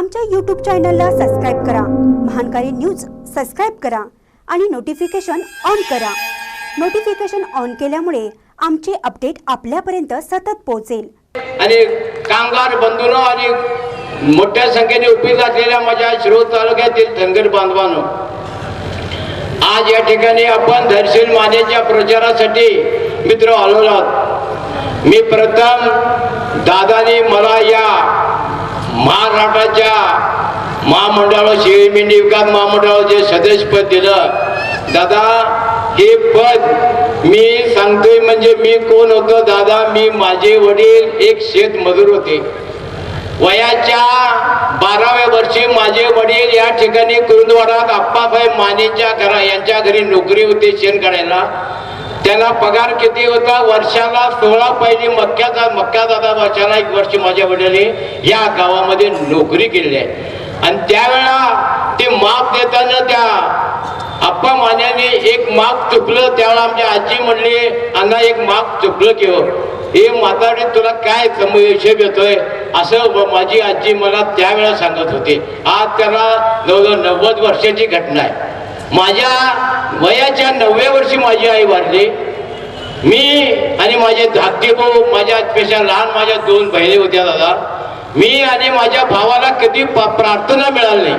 आमच्या यूट्यूब चॅनलला सबस्क्राईब करा. महानकारी न्यूज सबस्क्राईब करा आणि नोटिफिकेशन ऑन करा. नोटिफिकेशन ऑन केल्यामुळे आमचे अपडेट आपल्यापर्यंत सतत पोहोचेल. आणि कामगार बंधून आणि मोठ्या संख्येने उपस्थित असलेल्या माझ्या शिरोळ तालुक्यातील धनगर बांधवांनो आज या ठिकाणी आपण धैर्यशील मानेच्या प्रचारासाठी मित्र आलो आहोत. मी प्रथम दादाने मला या महाराष्ट्राच्या महामंडळाला शेळी मेंढी विकास महामंडळाला जे सदस्यपद दिलं. दादा हे पद मी सांगतोय म्हणजे मी कोण होतो? दादा मी माझे वडील एक शेत मजूर होते. वयाच्या बाराव्या वर्षी माझे वडील या ठिकाणी कुरुंदवाडात आप्पासाहेब मानेच्या घरा यांच्या घरी नोकरी होती शेण काढायला. त्याला पगार किती होता? वर्षाला सोळा पाहिजे मक्क्याचा मक्का दादा वर्षाला एक वर्ष माझ्या वडिलांनी या गावामध्ये नोकरी केलेली आहे. आणि त्यावेळा ते माप देताना त्या आप्पा मान्याने एक माप चुकलं. त्यावेळा आमची आजी म्हणली अण्णा एक माप चुकलं की हो. हे म्हातारे तुला काय हिशेब येतोय? असं माझी आजी मला त्यावेळेला सांगत होती. आज त्याला जवळजवळ नव्वद वर्षाची घटना आहे. माझ्या वयाच्या नवव्या वर्षी माझी आई वारली. मी आणि माझे धाकटे भाऊ माझ्यापेक्षा लहान माझ्या दोन बहिणी होत्या दादा. मी आणि माझ्या भावाला कधी प- प्रार्थना मिळाली नाही.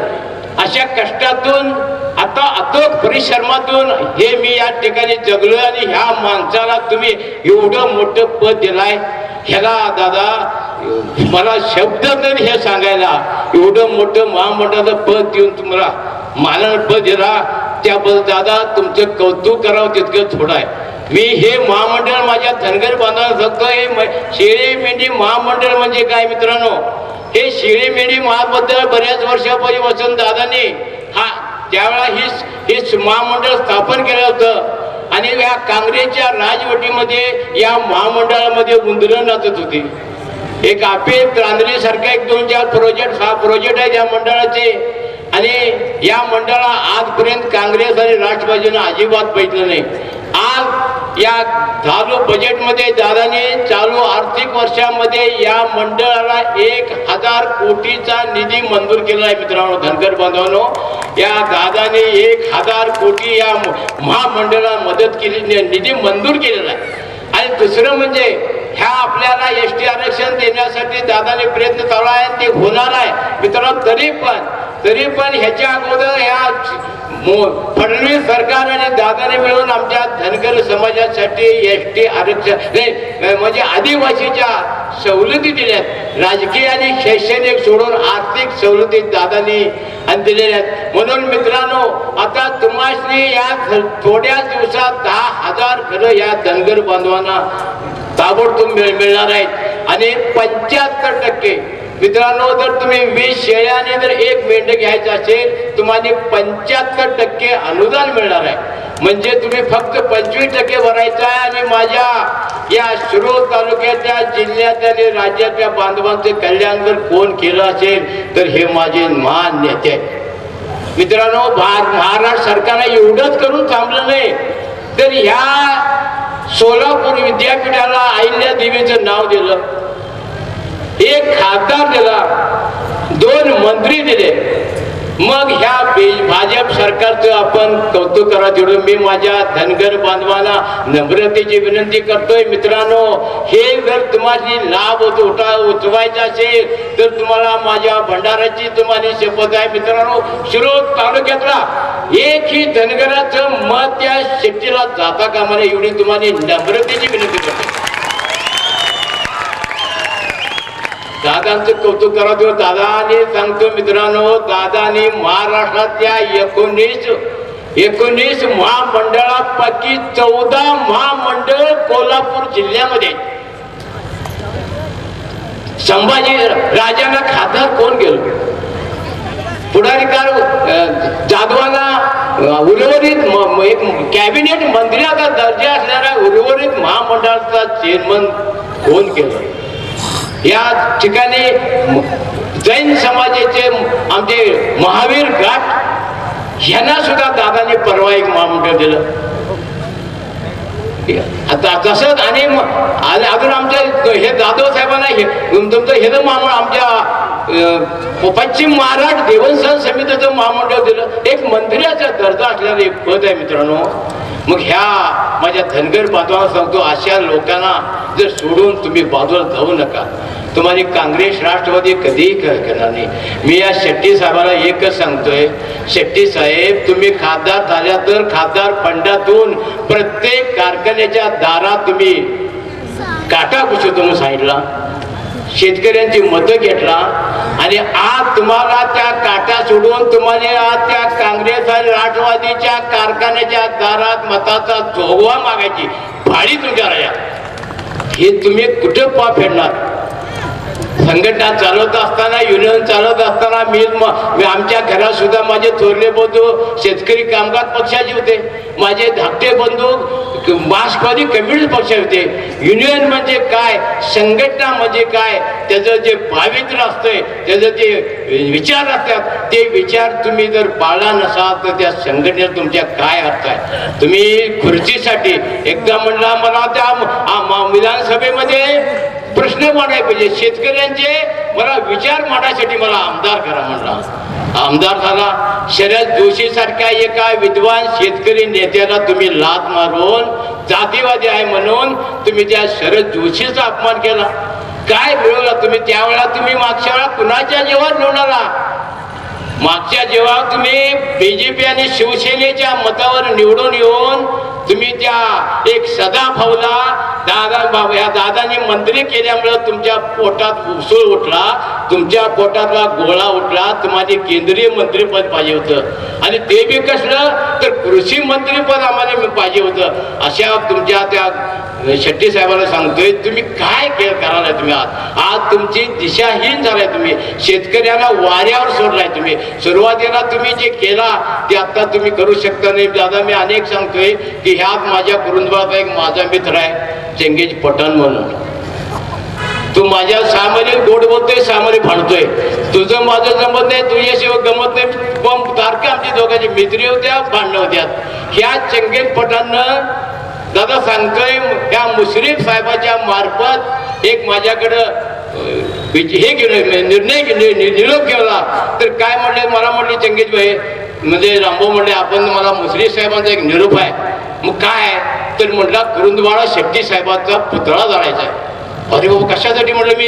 अशा कष्टातून आता अतोक परिश्रमातून हे मी या ठिकाणी जगलो आणि ह्या माणसाला तुम्ही एवढं मोठं पद दिलाय. ह्याला दादा मला शब्द नाही हे सांगायला. एवढं मोठं महामंडळाचं पद देऊन तुम्हाला मला पद दिला. त्याबद्दल दादा तुमचं कौतुक करावं तितकं थोडं आहे. मी हे महामंडळ माझ्या धनगर बांधवांना सांगतो हे म- शेळी मेंढी महामंडळ म्हणजे काय मित्रांनो? हे शेळी मेंढी महाबद्दल बऱ्याच वर्षापूर्वीपासून दादांनी हा त्यावेळा ही हे महामंडळ स्थापन केलं होतं आणि या काँग्रेसच्या राजवटीमध्ये या महामंडळामध्ये उंदरं नाचत होती. एक आपे त्रांदली एक दोन चार प्रोजेक्ट हा प्रोजेक्ट आहे या मंडळाचे. आणि या मंडळाला आजपर्यंत काँग्रेस आणि राष्ट्रवादीनं अजिबात बघितलं नाही. आज या चालू बजेटमध्ये दादाने चालू आर्थिक वर्षामध्ये या मंडळाला एक हजार कोटीचा निधी मंजूर केला आहे मित्रांनो धनगर बांधवांनो. या दादाने एक हजार कोटी या महामंडळाला मदत केली निधी मंजूर केलेला आहे. आणि दुसरं म्हणजे ह्या आपल्याला एस टी आरक्षण देण्यासाठी दादाने प्रयत्न चालू आहे ते होणार आहे. मित्रांनो तरी पण तरी पण ह्याच्या अगोदर ह्या मो- फडणवीस सरकार आणि दादाने मिळून आमच्या धनगर समाजासाठी एस टी आरक्षण नाही, म्हणजे आदिवासीच्या सवलती दिल्यात राजकीय आणि शैक्षणिक सोडून आर्थिक सवलती दादानी आणि दिलेल्या आहेत. म्हणून मित्रांनो आता तुम्हाला या थोड्याच थोड्या दिवसात दहा हजार घरं या धनगर बांधवांना ताबडतोब मिळ मिळणार आहेत. आणि पंच्याहत्तर टक्के मित्रांनो जर तुम्ही वीस शेळ्याने जर एक मेंढ घ्यायचं असेल तुम्हाला पंच्याहत्तर टक्के अनुदान मिळणार आहे. म्हणजे तुम्ही फक्त पंचवीस टक्के भरायचं आहे आणि माझ्या या शिरोळ तालुक्याच्या जिल्ह्याच्या आणि राज्याच्या बांधवांचे कल्याण जर कोण केलं असेल तर हे माझे महान नेते मित्रांनो भार महाराष्ट्र सरकारने एवढंच करून थांबलं नाही. तर ह्या सोलापूर विद्यापीठाला अहिल्या देवीचं नाव दिलं. एक खासदार दिला दोन मंत्री दिले मग ह्या भाजप सरकारचं आपण कौतुक करा तेवढं मी माझ्या धनगर बांधवांना नम्रतेची विनंती करतोय मित्रांनो हे जर तुम्हाला लाभ तोटा उठा उचवायचा असेल तर तुम्हाला माझ्या भंडाराची तुम्हाला शपथ आहे मित्रांनो. शिरोळ तालुक्यातला एकही धनगराचं मत त्या शेतीला जाता कामाने एवढी तुम्हाला नम्रतेची विनंती करतो दादांचं कौतुक करा तो दादाने सांगतो मित्रांनो दादाने महाराष्ट्रातल्या एकोणीस एकोणीस महामंडळापैकी चौदा महामंडळ कोल्हापूर जिल्ह्यामध्ये. संभाजी राजांना खासदार कोण गेलो? पुढारीकार अं, जाधवांना उर्वरित म- एक कॅबिनेट मंत्र्याचा दर्जा असणाऱ्या उर्वरित महामंडळाचा चेअरमन कोण केलं या ठिकाणी जैन समाजाचे आमचे महावीर घाट यांना सुद्धा दादाने परवा एक महामंडळ दिलं. आता तसंच आणि अजून आमच्या हे जाधव साहेबांना हे तुमचं हे महामंडळ आमच्या पश्चिम महाराष्ट्र देवस्थान समितीचं महामंडळ दिलं. एक मंत्र्याचा दर्जा असलेलं एक पद आहे मित्रांनो. मग ह्या माझ्या धनगर बांधवांना सांगतो अशा लोकांना जर सोडून तुम्ही बाजूला जाऊ नका. तुम्हाला काँग्रेस राष्ट्रवादी कधीही करणार नाही. मी या शेट्टी साहेबाला एकच सांगतोय. शेट्टी साहेब तुम्ही खासदार झाल्या तर खासदार फंडातून प्रत्येक कारखान्याच्या दारात तुम्ही काटा घुसवतो म्हणून सांगितला शेतकऱ्यांची मतं घेतला आणि आज तुम्हाला त्या काटा सोडून तुम्हाला आज त्या काँग्रेस आणि राष्ट्रवादीच्या कारखान्याच्या दारात मताचा जोगवा मागायची भाडी तुमच्या राया. हे तुम्ही कुठे पा फेडणार? संघटना चालवत असताना युनियन चालवत असताना मी मी आमच्या घरात सुद्धा माझे थोरले बंधू शेतकरी कामगार पक्षाचे होते. माझे धाकटे बंधू मार्क्सवादी कम्युनिस्ट पक्ष होते. युनियन म्हणजे काय? संघटना म्हणजे काय? त्याचं जे पावित्र्य असतंय त्याचं जे विचार असतात ते विचार तुम्ही जर पाळला नसाल तर त्या संघटनेत तुमच्या काय अर्थ आहे? तुम्ही खुर्चीसाठी एकदा म्हणला मला त्या म- विधानसभेमध्ये प्रश्न मांडायला पाहिजे. शेतकऱ्यांचे मला विचार मांडायसाठी मला आमदार करा म्हणला. आमदार झाला. शरद जोशी सारख्या एका विद्वान शेतकरी नेत्याला तुम्ही लात मारून जातीवादी आहे म्हणून तुम्ही त्या शरद जोशीचा अपमान केला. काय मिळवला तुम्ही? त्यावेळेला तुम्ही मागच्या वेळा कुणाच्या जेव्हा निवडला मागच्या जेव्हा तुम्ही बीजेपी आणि शिवसेनेच्या मतावर निवडून येऊन तुम्ही त्या एक सदा भाऊला दादा बाबा या दादानी मंत्री केल्यामुळं तुमच्या पोटात उसळ उठला तुमच्या पोटातला गोळा उठला तुम्हाला केंद्रीय मंत्रीपद पाहिजे होतं. आणि ते बी कसलं? तर कृषी मंत्रीपद आम्हाला पाहिजे होतं. अशा तुमच्या त्या शेट्टी साहेबांना सांगतोय तुम्ही काय खेळ करायला तुम्ही आज? आज तुमची दिशाहीन झालाय तुम्ही. शेतकऱ्याला वाऱ्यावर सोडलाय तुम्ही. सुरुवातीला तुम्ही जे केला ते आता तुम्ही करू शकता नाही. दादा मी अनेक सांगतोय की ह्यात माझ्या कुरुंदबाचा एक माझा मित्र आहे चंगेज पठाण म्हणून. तू माझ्या सामरी गोड बोलतोय सामरी भांडतोय. तुझं माझं जमत नाही तुझ्याशिवाय गमत नाही. पण तारखे आमची दोघांची मित्री होत्या भांडणं होत्या. ह्या चंगेज पठाणनं दादा सांगतोय त्या मुश्रीफ साहेबाच्या मार्फत एक माझ्याकडं हे केलं निर्णय गेले निरोप केला तर काय म्हणले मला म्हणले चंगेज भाई म्हणजे रामभाऊ म्हणले आपण मला मुश्रीफ साहेबांचा एक निरोप आहे. मग काय आहे? तर म्हटला कुरुंदवाडा शेट्टी साहेबांचा पुतळा जाळायचा आहे. अरे बाबा कशासाठी म्हटलं मी?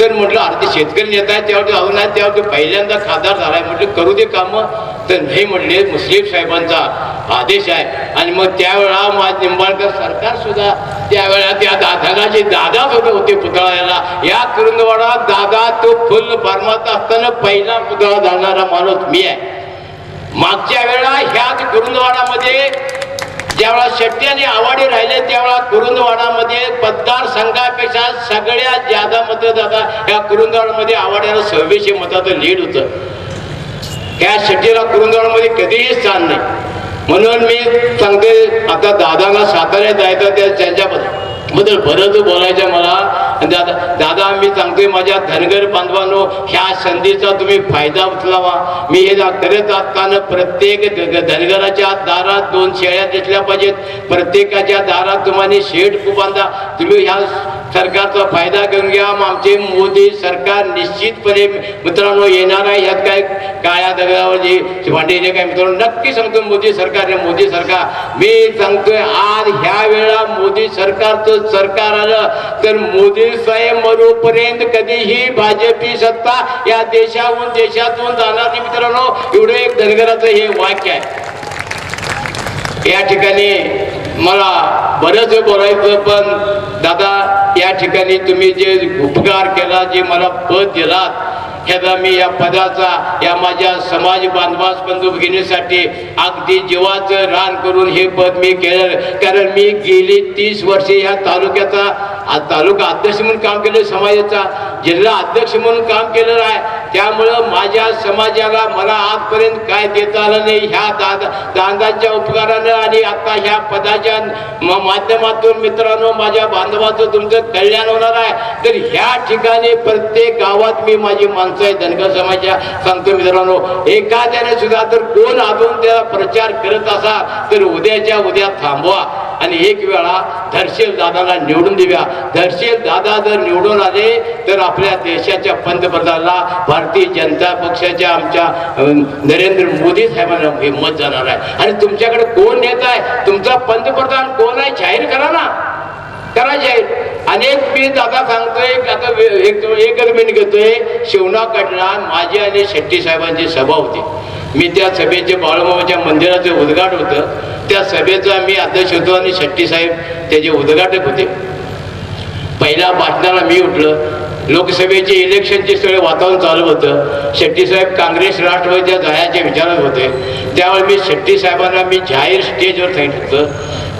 तर म्हटलं अर्धे शेतकरी नेता आहे त्यावर अजून आहे त्यावर पहिल्यांदा खासदार झालाय. म्हटलं करू दे कामं. तर नाही म्हटले मुस्लिम साहेबांचा आदेश आहे. आणि मग त्यावेळा माझ निंबाळकर सरकार सुद्धा त्यावेळा त्या दादाचे दादा सुद्धा होते पुतळ्याला. या कुरुंदवाडा दादा तो फुल फार्मात असताना पहिला पुतळा जाणारा माणूस मी आहे. मागच्या वेळा ह्याच कुरुंदवाडामध्ये ज्यावेळा शेट्टी आणि आवाडी राहिले त्यावेळा कुरुंदवाडामध्ये मतदारसंघापेक्षा सगळ्यात ज्यादा मतं या ह्या कुरुंदवाडामध्ये आवाड्याला सव्वीसशे मताचं लीड होतं. त्या शेट्टीला कुरुंदवाडमध्ये कधीही स्थान नाही. म्हणून मी सांगते आता दादाला साताऱ्यात जायचं त्या त्यांच्याबद्दल. बद्दल बरंच बोलायचं मला. दादा दादा मी सांगतोय माझ्या धनगर बांधवांनो ह्या संधीचा तुम्ही फायदा उचलावा. मी हे करत असताना प्रत्येक धनगराच्या दारात दोन शेळ्या दिसल्या पाहिजेत. प्रत्येकाच्या दारात तुम्हाला शेड बांधा तुम्ही ह्या सरकारचा फायदा घेऊन घ्या. मग आमचे मोदी सरकार निश्चितपणे मित्रांनो येणार आहे. ह्यात काय काळ्या दगडावर जी काय मित्रांनो नक्की सांगतो मोदी सरकारने मोदी सरकार. मी सांगतोय आज ह्या वेळा मोदी सरकारचं सरकार आलं तर मोदी साहेब मरूपर्यंत कधीही भाजपी सत्ता या देशाहून देशातून जाणार नाही मित्रांनो. एवढं एक धनगराचं हे वाक्य आहे. या ठिकाणी मला बरंच बोलायचं पण दादा या ठिकाणी तुम्ही जे उपकार केला जे मला पद दिलात ह्याचा मी या पदाचा या माझ्या समाज बांधवास बंधू भगिनीसाठी अगदी जीवाचं रान करून हे पद मी केलं. कारण मी गेली तीस वर्षे ह्या तालुक्याचा तालुका अध्यक्ष म्हणून काम केलं समाजाचा जिल्हा अध्यक्ष म्हणून काम केलेलं आहे. त्यामुळं माझ्या समाजाला मला आजपर्यंत काय देता आलं नाही ह्या दादा दादांच्या उपकारानं आणि आता ह्या पदाच्या म- माध्यमातून मित्रांनो माझ्या बांधवाचं तुमचं कल्याण होणार आहे. तर ह्या ठिकाणी प्रत्येक गावात मी माझी माणसं आहे धनगर समाजाच्या सांगतो मित्रांनो. एखाद्याने सुद्धा तर कोण अजून त्याला प्रचार करत असा तर उद्याच्या उद्या थांबवा. आणि एक वेळा धर्शील दादाला निवडून देऊया धर्शील दादा जर निवडून आले तर आपल्या देशाच्या पंतप्रधानाला भारतीय जनता पक्षाच्या आमच्या नरेंद्र मोदी साहेबांना हे मत जाणार आहे. आणि तुमच्याकडे कोण नेता आहे? तुमचा पंतप्रधान कोण आहे? जाहीर करा ना. करा जाहीर. अनेक मी दादा सांगतोय आता एकच मिनिट घेतोय. शिवणाकडला माझी आणि शेट्टी साहेबांची सभा होती. मी त्या सभेचे बाळूबाबाच्या मंदिराचं उद्घाटन होतं. त्या सभेचा मी अध्यक्ष होतो आणि शेट्टी साहेब त्याचे उद्घाटक होते. पहिल्या भाषणाला मी उठलं. लोकसभेचे इलेक्शनचे सगळे वातावरण चालू होतं. शेट्टी साहेब काँग्रेस राष्ट्रवादीच्या जायच्या विचारात होते. त्यावेळी मी शेट्टी साहेबांना मी जाहीर स्टेजवर सांगितलं.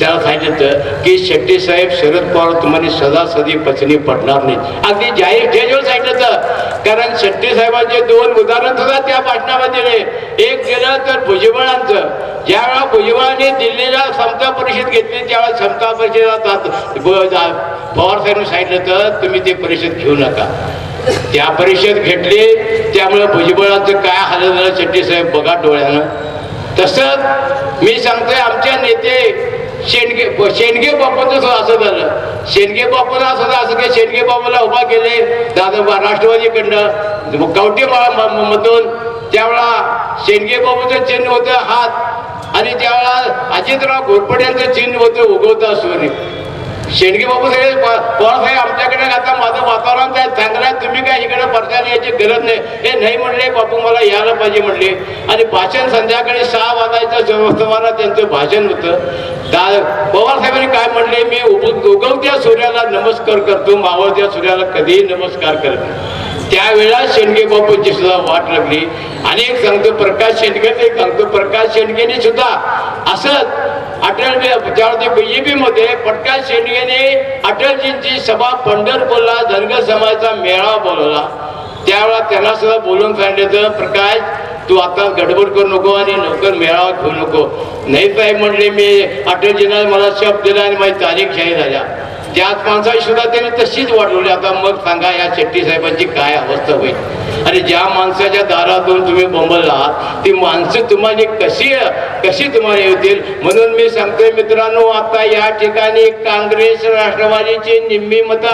त्याला सांगितलं की शेट्टी साहेब शरद पवार तुम्हाला सदा सदी पचनी पडणार नाही. अगदी जाहीर स्टेजवर सांगितलं. कारण शेट्टी साहेबांचे दोन उदाहरण सुद्धा त्या भाषणामध्ये दिले एक दिलं तर भुजबळांचं. ज्यावेळा भुजबळांनी दिल्लीला समता परिषद घेतली त्यावेळेला समता परिषदात जा- पवार साहेबांनी सांगितलं तर तुम्ही ते परिषद घेऊ नका. त्या परिषद घेतली त्यामुळे भुजबळांचं काय हालत झालं शेट्टी साहेब बघा डोळ्यानं. तसंच मी सांगतोय आमच्या नेते शेंडगे शेंडगे बापाचं सुद्धा असं झालं. शेंडगे बापूला सुद्धा असं काय शेंडगे बापाला उभा केले दादा राष्ट्रवादीकडनं कवटे मधून त्यावेळा शेंडगे बापूचं चिन्ह होतं हात. आणि त्यावेळा अजितराव घोरपडे यांचं चिन्ह होतं उगवतं असून शेंडगे बाबू सगळे साहेब आमच्याकडे आता माझं वातावरण काय चांगलं आहे? तुम्ही काय इकडे प्रचार यायची गरज नाही? हे नाही म्हणले बापू मला यायला पाहिजे म्हणले. आणि भाषण संध्याकाळी सहा वाजायचं व्यवस्थापना त्यांचं भाषण होतं. पवार साहेबांनी काय म्हणले? मी उगवत्या सूर्याला नमस्कार करतो मावळत्या सूर्याला कधीही नमस्कार करत नाही. त्यावेळेला शेंडगे बापूंची सुद्धा वाट लागली. अनेक सांगतो प्रकाश शेंडगे ते सांगतो प्रकाश शेंडगेने सुद्धा असंच अटल ज्यावेळी बीजेपी मध्ये प्रकाश शेंडगेने अटलजींची सभा पंढरपूरला धनगर समाजाचा मेळावा बोलवला. त्यावेळेला त्यांना सुद्धा बोलून सांगितलं प्रकाश तू आता गडबड करू नको आणि लवकर मेळावा घेऊ नको. नाही साहेब म्हणले मी अटलजींना मला शब्द दिला आणि माझी तारीख जाहीर झाल्या त्याच माणसाची सुद्धा त्याने तशीच वाढवली. आता मग सांगा या शेट्टी साहेबांची काय अवस्था होईल? आणि ज्या माणसाच्या दारातून तुम्ही बोंबलला आहात ती माणसं तुम्हाला कशी कशी तुम्हाला येतील? म्हणून मी सांगतोय मित्रांनो आता या ठिकाणी काँग्रेस राष्ट्रवादीची निम्मी मतं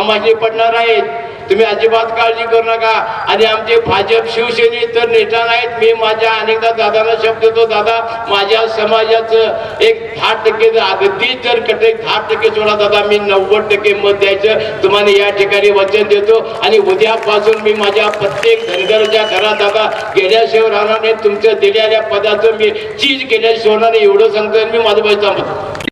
आमची पडणार आहेत. तुम्ही अजिबात काळजी करू नका. आणि आमचे भाजप शिवसेने तर नेता नाहीत. मी माझ्या अनेकदा दादाला शब्द देतो दादा माझ्या समाजाचं एक दहा टक्के जर अगदी जर कटे दहा टक्के सोडा दादा मी नव्वद टक्के मत द्यायचं. तुम्हाला या ठिकाणी वचन देतो. आणि उद्यापासून मी माझ्या प्रत्येक धनगरच्या घरात दादा गेल्याशिवाय राहणार नाही. तुमचं दिलेल्या पदाचं मी चीज केल्याशिवाय होणार नाही. एवढं सांगतो आणि मी माझं बाई थांबतो